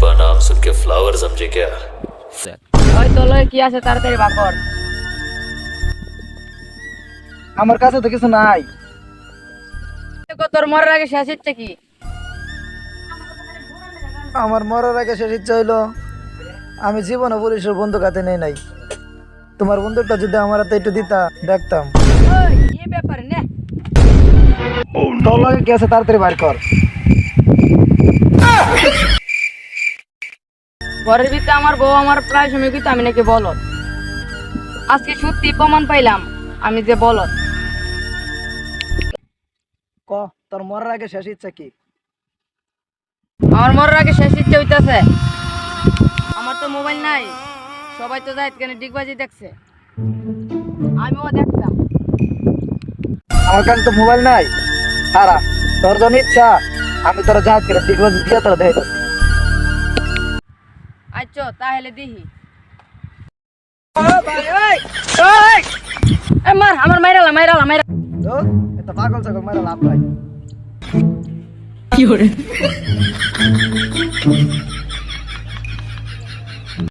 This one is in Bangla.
सुन के फ्लावर समझे क्या ওই তো লয় কি আছে তাড়াতাড়ি বাকর আমার কাছে তো কিছু নাই দেখো, তোর মরার আগে শেষ ইচ্ছে কি আমার মরার আগে শেষ ইচ্ছা হইলো আমি জীবনে পুলিশের বন্দুক হাতে নেই নাই তোমার বন্দুকটা যদি আমার হাতে একটু দিতা দেখতাম ওই, কি ব্যাপারে নে তোর লাগে কি আছে তাড়াতাড়ি বার কর ঘরের ভিতরে আমার বউ আমার প্রায় সময় কিন্তু আমি নাকি বলত আজকে সত্যি প্রমাণ পাইলাম আমি যে বলত ক তোর মরার আগে শেষ ইচ্ছা কি? আমার মরার আগে শেষ ইচ্ছে হইতাছে। আমার তো মোবাইল নাই সবাই তো যায় কেন ডিগবাজি দেখছে। আমিও দেখতাম। আমার কাছে তো মোবাইল নাই। সারা তোর জন্য ইচ্ছা আমি তোর জাহাজ করে ডিগবাজি দিয়ে তোর আচ্ছা তাহলে দিহি এ মার আমার মাইরালা মাইরালা মাইরা তো এটা পাগল ছাগল মারা লাভ নাই।